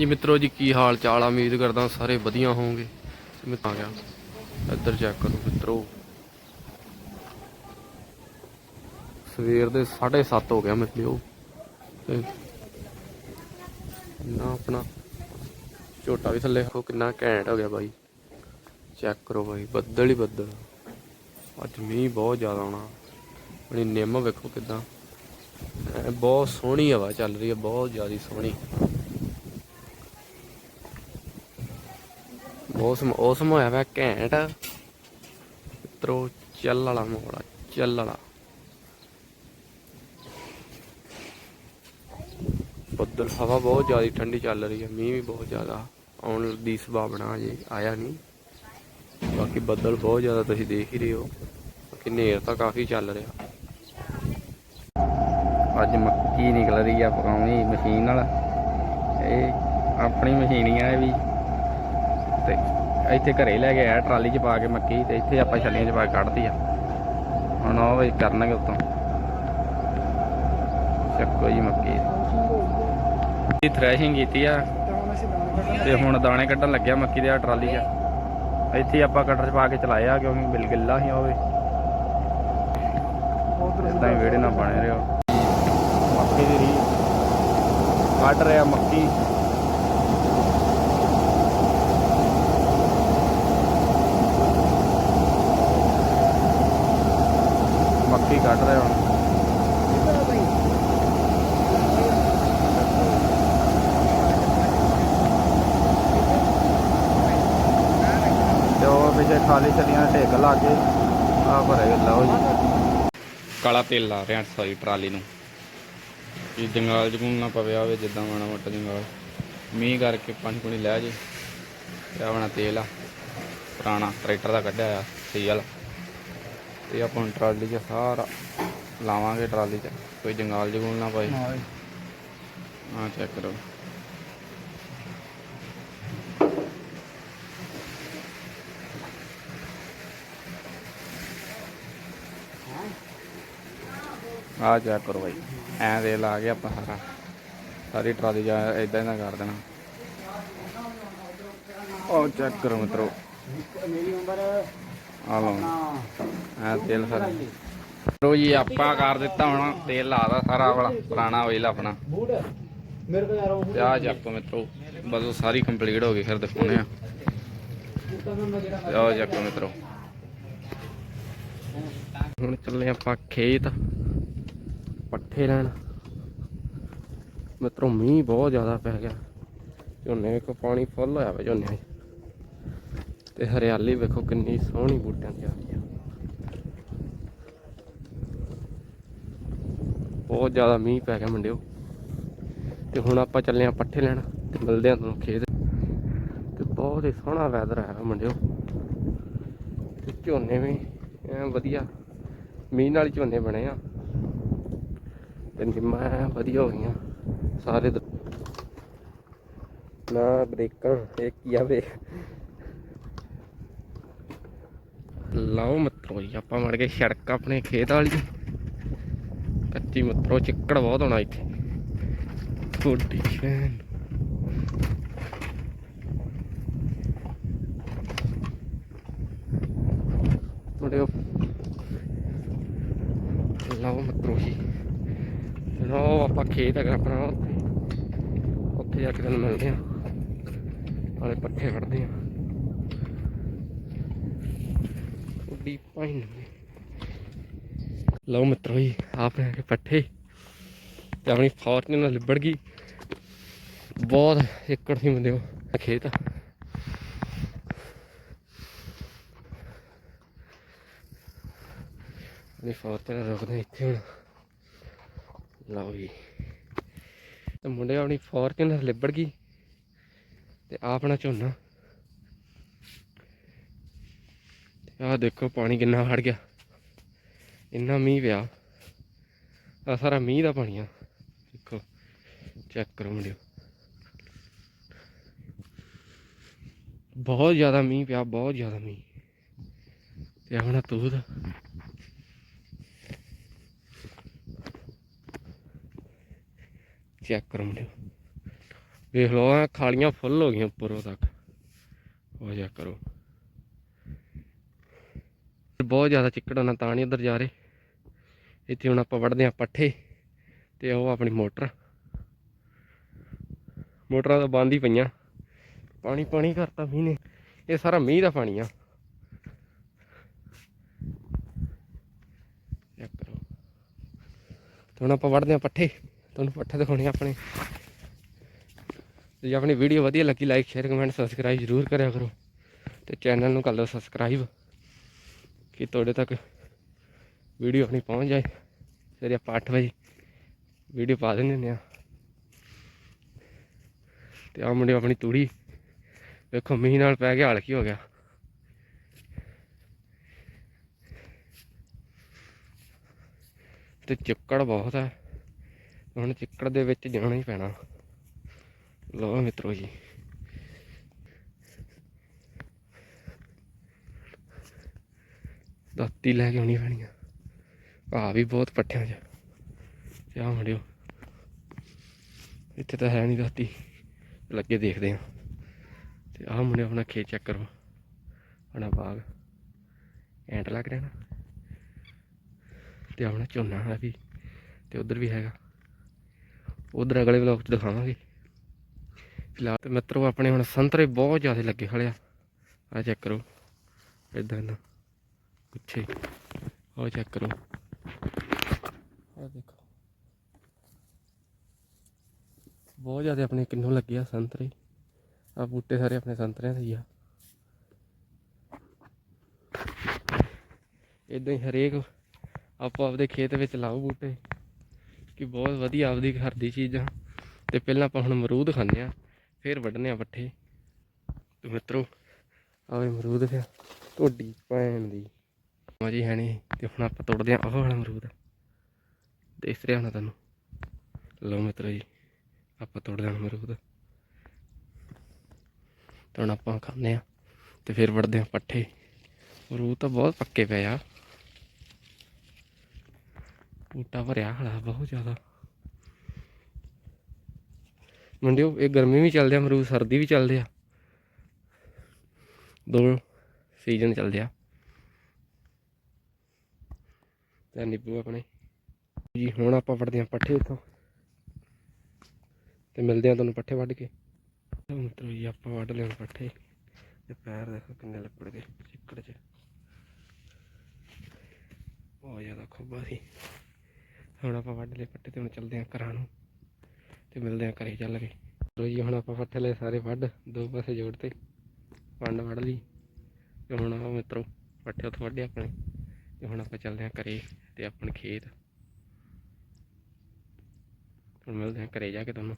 ਜੀ ਮਿੱਤਰੋ ਜੀ, ਕੀ ਹਾਲ ਚਾਲ ਆ? ਉਮੀਦ ਕਰਦਾ ਸਾਰੇ ਵਧੀਆ ਹੋਵੋਗੇ। ਮੈਂ ਆ ਗਿਆ। ਇੱਧਰ ਚੈੱਕ ਕਰੋ ਮਿੱਤਰੋ। ਸਵੇਰ ਦੇ 7:30 ਹੋ ਗਿਆ ਮਿੱਤਰੋ ਤੇ ਨਾ ਆਪਣਾ ਝੋਟਾ ਵੀ ਥੱਲੇ ਦੇਖੋ ਕਿੰਨਾ ਘੈਂਟ ਹੋ ਗਿਆ ਬਾਈ। ਚੈੱਕ ਕਰੋ ਬਾਈ, ਬੱਦਲ ਹੀ ਬੱਦਲ। ਅੱਜ ਮੀਂਹ ਬਹੁਤ ਜ਼ਿਆਦਾ ਆਉਣਾ। ਆਪਣੀ ਨਿੰਮ ਵੇਖੋ ਕਿਦਾਂ। ਬਹੁਤ ਸੋਹਣੀ ਹਵਾ ਚੱਲ ਰਹੀ ਹੈ, ਬਹੁਤ ਜ਼ਿਆਦਾ ਸੋਹਣੀ। ਮੌਸਮ ਮੌਸਮ ਹੋਇਆ ਵਾ ਘੈਂਟ ਮਿੱਤਰੋ ਚੱਲ ਵਾਲਾ ਮੋੜਾ ਚੱਲ ਵਾਲਾ ਬੱਦਲ ਹਵਾ ਬਹੁਤ ਜ਼ਿਆਦਾ ਠੰਡੀ ਚੱਲ ਰਹੀ ਹੈ ਮੀਂਹ ਵੀ ਬਹੁਤ ਜ਼ਿਆਦਾ ਆਉਣ ਦੀ ਸੰਭਾਵਨਾ ਅਜੇ ਆਇਆ ਨਹੀਂ ਬਾਕੀ ਬੱਦਲ ਬਹੁਤ ਜ਼ਿਆਦਾ ਤੁਸੀਂ ਦੇਖ ਹੀ ਰਹੇ ਹੋ ਬਾਕੀ ਹਨੇਰ ਤਾਂ ਕਾਫੀ ਚੱਲ ਰਿਹਾ ਅੱਜ ਮੱਕੀ ਨਿਕਲ ਰਹੀ ਆ, ਪਕਾਉਣੀ ਮਸ਼ੀਨ ਨਾਲ ਇਹ ਆਪਣੀ ਮਸ਼ੀਨ ਹੀ ਆ ਇਹ ਵੀ ਤੇ ਇੱਥੇ ਘਰੇ ਲੈ ਕੇ ਆਇਆ, ਟਰਾਲੀ 'ਚ ਪਾ ਕੇ ਮੱਕੀ ਤੇ ਇੱਥੇ ਆਪਾਂ ਛੱਲੀਆਂ 'ਚ ਪਾ ਕੇ ਕੱਢਤੀ ਆ ਹੁਣ ਉਹ ਵੀ ਕਰਨਗੇ ਉਤੋਂ। ਚੱਕੋ ਜੀ ਮੱਕੀ। ਦੀ ਥ੍ਰੈਸ਼ਿੰਗ ਕੀਤੀ ਆ। ਤੇ ਹੁਣ ਦਾਣੇ ਕੱਢਣ ਲੱਗਿਆ ਮੱਕੀ ਦੇ ਆ ਟਰਾਲੀ 'ਚ। ਇੱਥੇ ਆਪਾਂ ਕਟਰ 'ਚ ਪਾ ਕੇ ਚਲਾਇਆ, ਕਿਉਂਕਿ ਬਿਲਗਿੱਲਾ ਸੀ ਹੀ ਹੋਵੇ ਇਦਾਂ ਹੀ ਵੇੜੇ ਨਾਲ ਬਣੇ ਰਿਓ ਮੱਕੀ ਦੀ ਰੀ ਕੱਢ ਰਿਹਾ ਮੱਕੀ। ਮੱਕੀ ਕੱਢ ਰਿਹਾ ਹੁਣ। ਤੇ ਉਹ ਪਿੱਛੇ ਖਾਲੀ ਚਲੀਆਂ ਢੇਕ ਲਾ ਕੇ ਆ ਭਰੇ ਲਓ ਜੀ। ਕਾਲਾ ਤੇਲ ਲਾ ਰਿਹਾ ਸੌਰੀ ਟਰਾਲੀ ਨੂੰ। ਇਹ ਜੰਗਾਲ ਜਗੂਨ ਨਾ ਪਵੇ ਆਵੇ ਜਿੱਦਾਂ ਮਾੜਾ ਮੋਟਾ ਜੰਗਾਲ। ਮੀਂਹ ਕਰਕੇ ਪਾਣੀ ਪੁਣੀ ਲੈ ਜੇ। ਤੇ ਆਪਣਾ ਤੇਲ ਆ, ਪੁਰਾਣਾ, ਟਰੈਕਟਰ ਦਾ ਕੱਢਿਆ ਆ ਸਹੀ ਵਾਲਾ। ਤੇ ਆਪਾਂ ਹੁਣ ਟਰਾਲੀ 'ਚ ਸਾਰਾ ਲਾਵਾਂਗੇ ਟਰਾਲੀ 'ਚ। ਕੋਈ ਜੰਗਾਲ ਜਗੂਨ ਨਾ ਪਏ। ਹਾਂ ਚੈੱਕ ਕਰੋ। ਆ ਚੈੱਕ ਕਰੋ ਬਾਈ। ਐਂ ਦੇ ਲਾ ਕੇ ਆਪਾਂ ਸਾਰਾ। ਸਾਰੀ ਟਰਾਲੀ ਜਾ ਇਦਾਂ ਹੀ ਨਾ ਕਰ ਦੇਣਾ। ਉਹ ਚੈੱਕ ਕਰੋ ਮਿੱਤਰੋ। ਆ ਲਓ। ਐ ਤੇਲ ਸਾਰਾ। ਮਿੱਤਰੋ ਜੀ, ਆਪਾਂ ਕਰ ਦਿੱਤਾ ਹੁਣ ਤੇਲ ਲਾਦਾ ਸਾਰਾ ਵਾਲਾ, ਪੁਰਾਣਾ ਆਇਲ ਆਪਣਾ। ਮੇਰੇ ਕੋਲ ਯਾਰ ਤੇ ਆ ਚੱਕੋ ਮਿੱਤਰੋ, ਬਸ ਸਾਰੀ ਕੰਪਲੀਟ ਹੋ ਗਈ, ਫਿਰ ਦਿਖਾਉਣੇ ਆ। ਤੇ ਆ ਮਿੱਤਰੋ। ਹੁਣ ਚੱਲੇ ਆਪਾਂ ਖੇਤ, ਪੱਠੇ ਲੈਣ। ਮਿੱਤਰੋ, ਮੀਂਹ ਬਹੁਤ ਜ਼ਿਆਦਾ ਪੈ ਗਿਆ। ਝੋਨੇ ਵੇਖੋ, ਪਾਣੀ ਫੁੱਲ ਹੋਇਆ ਵਾ ਝੋਨੇ ਤੇ ਹਰਿਆਲੀ ਵੇਖੋ ਕਿੰਨੀ ਸੋਹਣੀ ਬੂਟਿਆਂ ਦੀ ਆ ਰਹੀ ਆ। ਬਹੁਤ ਜ਼ਿਆਦਾ ਮੀਂਹ ਪੈ ਗਿਆ ਮੁੰਡਿਓ। ਤੇ ਹੁਣ ਆਪਾਂ ਚੱਲੇ ਆ ਪੱਠੇ ਲੈਣ ਤੇ ਮਿਲਦੇ ਆ ਤੁਹਾਨੂੰ ਖੇਤ। ਤੇ ਬਹੁਤ ਹੀ ਸੋਹਣਾ ਵੈਦਰ ਆਇਆ ਮੁੰਡਿਓ। ਤੇ ਝੋਨੇ ਵੀ ਐ ਵਧੀਆ। ਮੀਂਹ ਨਾਲ ਝੋਨੇ ਬਣੇ ਆ। ਤੇ ਨਿੰਮਾਂ ਐਂ ਵਧੀਆ ਹੋ ਗਈਆਂ ਸਾਰੇ। ਦ- ਨਾ ਬ੍ਰੇਕਾਂ, ਇਹ ਕੀ ਆਵੇ ਲਓ ਮਤਰੋ ਜੀ, ਆਪਾਂ ਮੜ ਕੇ ਸੜਕ ਆਪਣੇ ਖੇਤ ਵਾਲੀ ਕੱਚੀ ਮਤਰੋ, ਚਿੱਕੜ ਬਹੁਤ ਹੋਣਾ ਇੱਥੇ। ਕੋਡੀ ਸ਼ੈਨ ਮੁੰਡਿਓ। ਲਓ ਮਤਰੋ ਜੀ। ਲਓ ਆਪਾਂ ਖੇਤ ਹੈਗਾ ਆਪਣਾ ਉੱਥੇ ਉੱਥੇ ਜਾ ਕੇ ਤੁਹਾਨੂੰ ਮਿਲਦੇ ਆ ਨਾਲੇ ਪੱਠੇ ਵੜਦੇ ਆ ਉੱਡੀ ਪਾਈਨ ਲਓ ਮਿੱਤਰੋ ਜੀ ਆਪਣੇ ਕੇ ਪੱਠੇ। ਤੇ ਆਪਣੀ ਫੋਰਚੂਨਰ ਲਿਬੜ ਗਈ। ਬਹੁਤ ਏਕੜ ਸੀ ਬੰਦੇ ਉਹ ਖੇਤ। ਆਪਣੀ ਫੋਰਚੂਨਰ ਰੁਕਦੇ ਇੱਥੇ ਹੁਣ। ਲਓ ਜੀ। ਤੇ ਮੁੰਡੇ ਆਪਣੀ ਫੋਰਚੂਨਰ ਲਿਬੜ ਗਈ। ਤੇ ਆਪਣਾ ਝੋਨਾ ਤੇ ਆਹ ਦੇਖੋ, ਪਾਣੀ ਕਿੰਨਾ ਹੜ ਗਿਆ। ਇੰਨਾ ਮੀਂਹ ਪਿਆ। ਆ ਸਾਰਾ ਮੀਂਹ ਦਾ ਪਾਣੀ ਆ। ਦੇਖੋ ਚੈੱਕ ਕਰੋ ਮੁੰਡਿਓ। ਬਹੁਤ ਜ਼ਿਆਦਾ ਮੀਂਹ ਪਿਆ, ਬਹੁਤ ਜ਼ਿਆਦਾ ਮੀਂਹ। ਤੇ ਆਪਣਾ ਤੂਤ ਚੈੱਕ ਕਰੋ ਮੁੰਡਿਓ। ਵੇਖ ਲਓ ਖਾਲੀਆਂ ਫੁੱਲ ਹੋ ਗਈਆਂ ਉੱਪਰੋਂ ਤੱਕ। ਹੋ ਜਾ ਕਰੋ। ਬਹੁਤ ਜ਼ਿਆਦਾ ਚਿੱਕੜ ਉਹਨਾਂ ਤਾਂ ਨਹੀਂ ਉਧਰ ਜਾ ਰਹੇ। ਇੱਥੇ ਹੁਣ ਆਪਾਂ ਵੜਦੇ ਆ ਪੱਠੇ ਤੇ ਉਹ ਆਪਣੀ ਮੋਟਰ। ਮੋਟਰਾਂ ਤਾਂ ਬੰਦ ਹੀ ਪਈਆਂ। ਪਾਣੀ ਪਾਣੀ ਕਰਤਾ ਮੀਂਹ ਨੇ। ਇਹ ਸਾਰਾ ਮੀਂਹ ਦਾ ਪਾਣੀ ਆ। ਚੈੱਕ ਕਰੋ। ਤੇ ਹੁਣ ਆਪਾਂ ਵੜਦੇ ਆ ਪੱਠੇ। ਤੁਹਾਨੂੰ ਪੱਠੇ ਦਿਖਾਉਣੇ ਆਪਣੇ। ਜੇ ਆਪਣੀ ਵੀਡੀਓ ਵਧੀਆ ਲੱਗੀ ਲਾਈਕ ਸ਼ੇਅਰ ਕਮੈਂਟ ਸਬਸਕ੍ਰਾਈਬ ਜ਼ਰੂਰ ਕਰਿਆ ਕਰੋ। ਤੇ ਚੈਨਲ ਨੂੰ ਕਰ ਲਓ ਸਬਸਕ੍ਰਾਈਬ ਕਿ ਤੁਹਾਡੇ ਤੱਕ ਵੀਡੀਓ ਆਪਣੀ ਪਹੁੰਚ ਜਾਏ ਸਵੇਰੇ ਆਪਾਂ 8 ਵਜੇ ਵੀਡੀਓ ਪਾ ਦਿੰਦੇ ਹੁੰਦੇ ਆ। ਤੇ ਆ ਮੁੰਡੇ ਆਪਣੀ ਤੂੜੀ ਵੇਖੋ, ਮੀਂਹ ਨਾਲ ਪੈ ਗਿਆ, ਹਲਕੀ ਹੋ ਗਿਆ। ਤੇ ਚਿੱਕੜ ਬਹੁਤ ਹੈ ਹੁਣ ਚਿੱਕੜ ਦੇ ਵਿੱਚ ਜਾਣਾ ਹੀ ਪੈਣਾ। ਲੋ ਮਿੱਤਰੋ ਜੀ। ਦਾਤੀ ਲੈ ਕੇ ਆਉਣੀ ਪੈਣੀ ਆ। ਘਾਹ ਵੀ ਬਹੁਤ ਪੱਠਿਆਂ 'ਚ। ਤੇ ਆ ਮੁੰਡਿਓ, ਇੱਥੇ ਤਾਂ ਹੈ ਨਹੀਂ ਦਾਤੀ। ਲੱਗੇ ਦੇਖਦੇ ਆ। ਤੇ ਆਹ ਮੁੰਡੇ ਆਪਣਾ ਖੇਤ ਚੈੱਕ ਕਰੋ ਆਪਣਾ ਬਾਗ। ਐਂਟ ਲੱਗ ਰਿਹਾ ਨਾ। ਤੇ ਆਪਣਾ ਝੋਨਾ ਵਾਲਾ ਵੀ। ਤੇ ਉਧਰ ਵੀ ਹੈਗਾ। ਉਧਰ ਅਗਲੇ ਵਲੌਗ 'ਚ ਦਿਖਾਵਾਂਗੇ। ਫਿਲਹਾਲ ਤੇ ਮਿੱਤਰੋ, ਆਪਣੇ ਹੁਣ ਸੰਤਰੇ ਬਹੁਤ ਜ਼ਿਆਦਾ ਲੱਗੇ ਖੜੇ ਆ ਆ ਚੈੱਕ ਕਰੋ। ਇਦਾਂ ਨਾ ਪਿੱਛੇ। ਉਹ ਚੈੱਕ ਕਰੋ। ਆ ਦੇਖੋ। ਬਹੁਤ ਜ਼ਿਆਦਾ ਆਪਣੇ ਕਿੰਨੋਂ ਲੱਗੇ ਆ ਸੰਤਰੇ। ਆ ਬੂਟੇ ਸਾਰੇ ਆਪਣੇ ਸੰਤਰਿਆਂ ਦੇ ਹੀ ਆ। ਇਦਾਂ ਹੀ ਹਰੇਕ ਆਪੋ ਆਪਦੇ ਖੇਤ ਵਿੱਚ ਲਾਓ ਬੂਟੇ, ਕਿ ਬਹੁਤ ਵਧੀਆ ਆਪਦੀ ਘਰ ਦੀ ਚੀਜ਼ਾਂ। ਤੇ ਪਹਿਲਾਂ ਆਪਾਂ ਹੁਣ ਅਮਰੂਦ ਖਾਂਦੇ ਆ ਫਿਰ ਵੱਢਨੇ ਆ ਪੱਠੇ। ਤੇ ਮਿੱਤਰੋ ਆਵੇ ਅਮਰੂਦ ਫਿਰ ਢੋਡੀ ਭੈਣ ਦੀ। ਮਜੀ ਹੈ ਨਹੀਂ ਤੇ ਹੁਣ ਆਪਾਂ ਤੋੜਦੇ ਆ ਉਹ ਵਾਲਾ ਅਮਰੂਦ। ਦੇਖ ਰਿਹਾ ਹੋਣਾ ਤੁਹਾਨੂੰ। ਲਓ ਮਿੱਤਰੋ ਜੀ, ਆਪਾਂ ਤੋੜਦੇ ਆ ਅਮਰੂਦ। ਤੇ ਹੁਣ ਆਪਾਂ ਖਾਂਦੇ ਆ ਤੇ ਫਿਰ ਵੜਦੇ ਆ ਪੱਠੇ। ਅਮਰੂਦ ਤਾਂ ਬਹੁਤ ਪੱਕੇ ਪਏ ਆ। ਬੂਟਾ ਭਰਿਆ ਹਲਾ ਬਹੁਤ ਜ਼ਿਆਦਾ। ਮੁੰਡਿਓ, ਇਹ ਗਰਮੀ ਵੀ ਚੱਲਦੇ ਆ, ਅਮਰੂਦ ਸਰਦੀ ਵੀ ਚੱਲਦੇ ਆ। ਦੋ ਸੀਜ਼ਨ ਚੱਲਦੇ ਆ। ਤੇ ਨਿੱਬੂ ਆਪਣੇ। ਜੀ, ਹੁਣ ਆਪਾਂ ਵੜਦੇ ਹਾਂ ਪੱਠੇ ਇੱਥੋਂ ਤੇ ਮਿਲਦੇ ਆ ਤੁਹਾਨੂੰ ਪੱਠੇ ਵੱਢ ਕੇ। ਲਓ ਮਿੱਤਰੋ ਜੀ, ਆਪਾਂ ਵੱਢ ਲਿਆ ਪੱਠੇ। ਤੇ ਪੈਰ ਦੇਖੋ ਕਿੰਨੇ ਲੱਪੜ ਗਏ, ਚਿੱਕੜ 'ਚ। ਬਹੁਤ ਜ਼ਿਆਦਾ ਖੁੱਬਾ ਸੀ। ਹੁਣ ਆਪਾਂ ਵੱਢ ਲਏ ਪੱਠੇ ਤੇ ਹੁਣ ਚੱਲਦੇ ਆ ਘਰਾਂ ਨੂੰ। ਤੇ ਮਿਲਦੇ ਆ ਘਰੇ ਚੱਲ ਕੇ। ਲੋ ਜੀ, ਹੁਣ ਆਪਾਂ ਪੱਠੇ ਲਏ ਸਾਰੇ ਵੱਢ, ਦੋ ਪਾਸੇ ਜੋੜ ਤੇ ਪੰਡ ਵੱਢ ਲਈ। ਤੇ ਹੁਣ ਆ ਮਿੱਤਰੋ, ਪੱਠੇ ਉੱਥੋਂ ਵੱਢੇ ਆਪਣੇ। ਤੇ ਹੁਣ ਆਪਾਂ ਚੱਲਦੇ ਹਾਂ ਘਰੇ ਤੇ ਆਪਣੇ ਖੇਤ। ਹੁਣ ਮਿਲਦੇ ਹਾਂ ਘਰੇ ਜਾ ਕੇ ਤੁਹਾਨੂੰ।